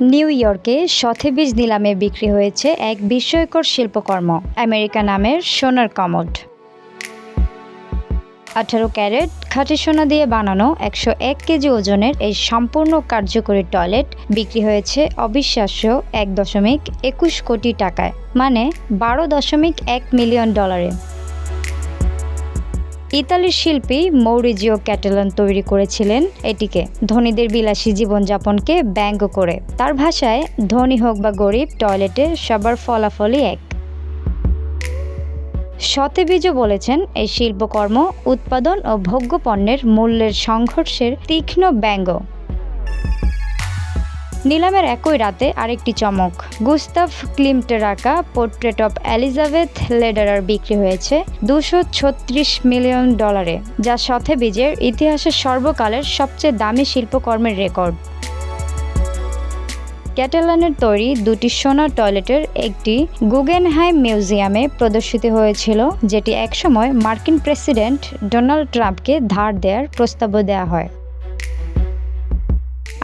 New ইয়র্কে সথেবিজ নিলামে বিক্রি হয়েছে এক বিস্ময়কর শিল্পকর্ম, আমেরিকা নামের সোনার কমড। আঠারো ক্যারেট খাঁটি সোনা দিয়ে বানানো একশো এক কেজি ওজনের এই সম্পূর্ণ কার্যকরী টয়লেট বিক্রি হয়েছে অবিশ্বাস্য এক দশমিক একুশ কোটি টাকায় মানে বারো দশমিক এক মিলিয়ন ডলারে। ইতালির শিল্পী মৌরিজিও ক্যাটেলন তৈরি করেছিলেন এটিকে। ধনীদের বিলাসী জীবনযাপনকে ব্যঙ্গ করে। তার ভাষায়, ধনী হোক বা গরিব, টয়লেটে সবার ফলাফলই এক। সতেবীজও বলেছেন, এই শিল্পকর্ম উৎপাদন ও ভোগ্য পণ্যের মূল্যের সংঘর্ষের তীক্ষ্ণ ব্যঙ্গ। নিলামের একই রাতে আরেকটি চমক। গুস্তাফ ক্লিমটের আঁকা পোর্ট্রেট অফ এলিজাবেথ লেডারার বিক্রি হয়েছে দুশো ছত্রিশ মিলিয়ন ডলারে যা সথেবীজের ইতিহাসের সর্বকালের সবচেয়ে দামি শিল্পকর্মের রেকর্ড। ক্যাটালানের তৈরি দুটি সোনার টয়লেটের একটি গুগেনহাইম মিউজিয়ামে প্রদর্শিত হয়েছিল, যেটি একসময় মার্কিন প্রেসিডেন্ট ডোনাল্ড ট্রাম্পকে ধার দেওয়ার প্রস্তাবও দেওয়া হয়।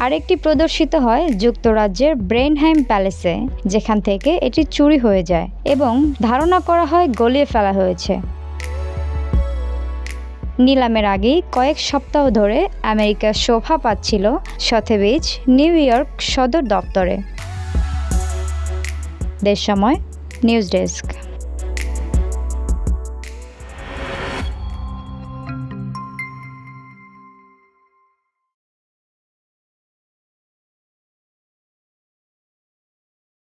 আরেকটি প্রদর্শিত হয় যুক্তরাজ্যের ব্রেনহাইম প্যালেসে, যেখান থেকে এটি চুরি হয়ে যায় এবং ধারণা করা হয় গলিয়ে ফেলা হয়েছে। নিলামের আগেই কয়েক সপ্তাহ ধরে আমেরিকা শোভা পাচ্ছিল সথেবিজ নিউ ইয়র্ক সদর দপ্তরে। দেশ সময়, নিউজ ডেস্ক।